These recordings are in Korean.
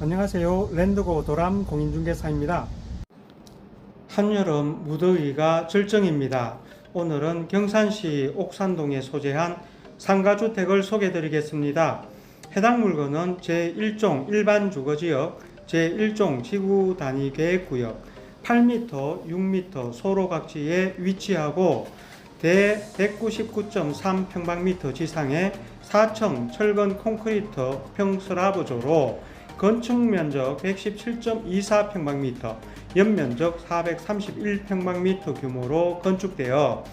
안녕하세요. 랜드고 도람 공인중개사입니다. 한여름 무더위가 절정입니다. 오늘은 경산시 옥산동에 소재한 상가주택을 소개드리겠습니다. 해당 물건은 제1종 일반 주거지역, 제1종 지구 단위 계획구역, 8m, 6m 소로각지에 위치하고 대 199.3평방미터 지상의 4층 철근 콘크리트 평슬라브조로 건축 면적 117.24평방미터, 연면적 431평방미터 규모로 건축되어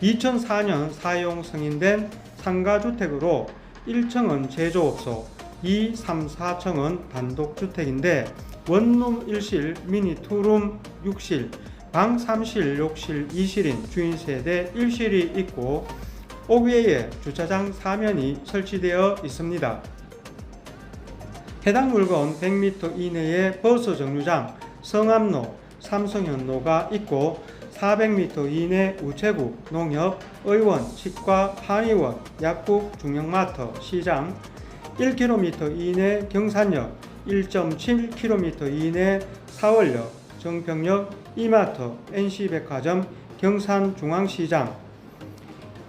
2004년 사용 승인된 상가주택으로 1층은 제조업소, 2, 3, 4층은 단독주택인데 원룸 1실, 미니 투룸 6실, 방 3실, 욕실 2실인 주인 세대 1실이 있고 옥외에 주차장 사면이 설치되어 있습니다. 해당 물건 100m 이내에 버스 정류장, 성암로, 삼성현로가 있고 400m 이내 우체국, 농협, 의원, 치과, 한의원, 약국, 중형마트, 시장, 1km 이내 경산역, 1.7km 이내 사월역, 정평역, 이마트, NC백화점, 경산중앙시장,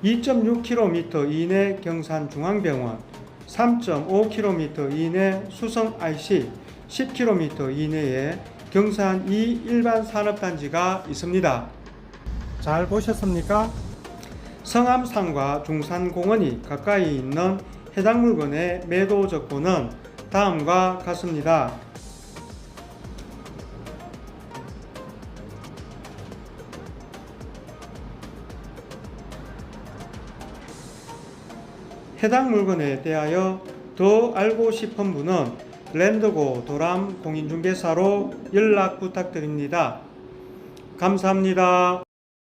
2.6km 이내 경산중앙병원, 3.5km 이내 수성 IC, 10km 이내에 경산 2 일반 산업단지가 있습니다. 잘 보셨습니까? 성암산과 중산공원이 가까이 있는 해당 물건의 매도 조건은 다음과 같습니다. 해당 물건에 대하여 더 알고 싶은 분은 랜드고 도람 공인중개사로 연락 부탁드립니다. 감사합니다.